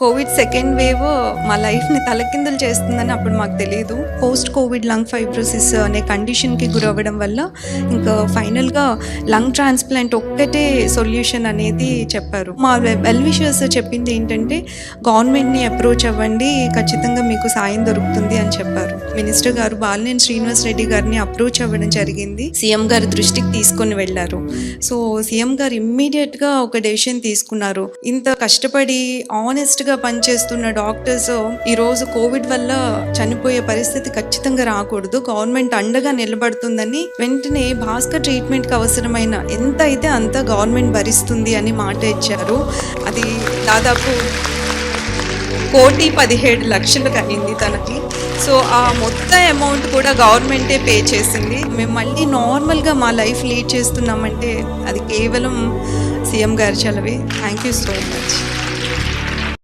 Covid second wave మా లైఫ్ని తలకిందులు చేస్తుందని అప్పుడు మాకు తెలియదు పోస్ట్ కోవిడ్ లంగ్ ఫైబ్రోసిస్ అనే కండిషన్కి గురవ్వడం వల్ల ఇంకా ఫైనల్గా లంగ్ ట్రాన్స్ప్లాంట్ ఒక్కటే సొల్యూషన్ అనేది చెప్పారు. మా వెల్విషర్స్ చెప్పింది ఏంటంటే గవర్నమెంట్ని అప్రోచ్ అవ్వండి ఖచ్చితంగా మీకు సాయం దొరుకుతుంది అని చెప్పారు. మినిస్టర్ గారు బాలినేని శ్రీనివాస్ రెడ్డి గారిని అప్రోచ్ అవ్వడం జరిగింది. సీఎం గారి దృష్టికి తీసుకొని వెళ్ళారు. సో సీఎం గారు ఇమ్మీడియట్గా ఒక డెసిషన్ తీసుకున్నారు. ఇంత కష్టపడి ఆనెస్ట్గా పనిచేస్తున్న డాక్టర్స్ ఈరోజు కోవిడ్ వల్ల చనిపోయే పరిస్థితి ఖచ్చితంగా రాకూడదు. గవర్నమెంట్ అండగా నిలబడుతుందని వెంటనే భాస్కర్ ట్రీట్మెంట్కి అవసరమైన ఎంత అయితే అంత గవర్నమెంట్ భరిస్తుంది అని మాట ఇచ్చారు. అది దాదాపు కోటి పదిహేడు లక్షలు అయింది తనకి. సో ఆ మొత్తం అమౌంట్ కూడా గవర్నమెంటే పే చేసింది. మేము మళ్ళీ నార్మల్గా మా లైఫ్ లీడ్ చేస్తున్నామంటే అది కేవలం సీఎం గారి చలవే. Thank you so much.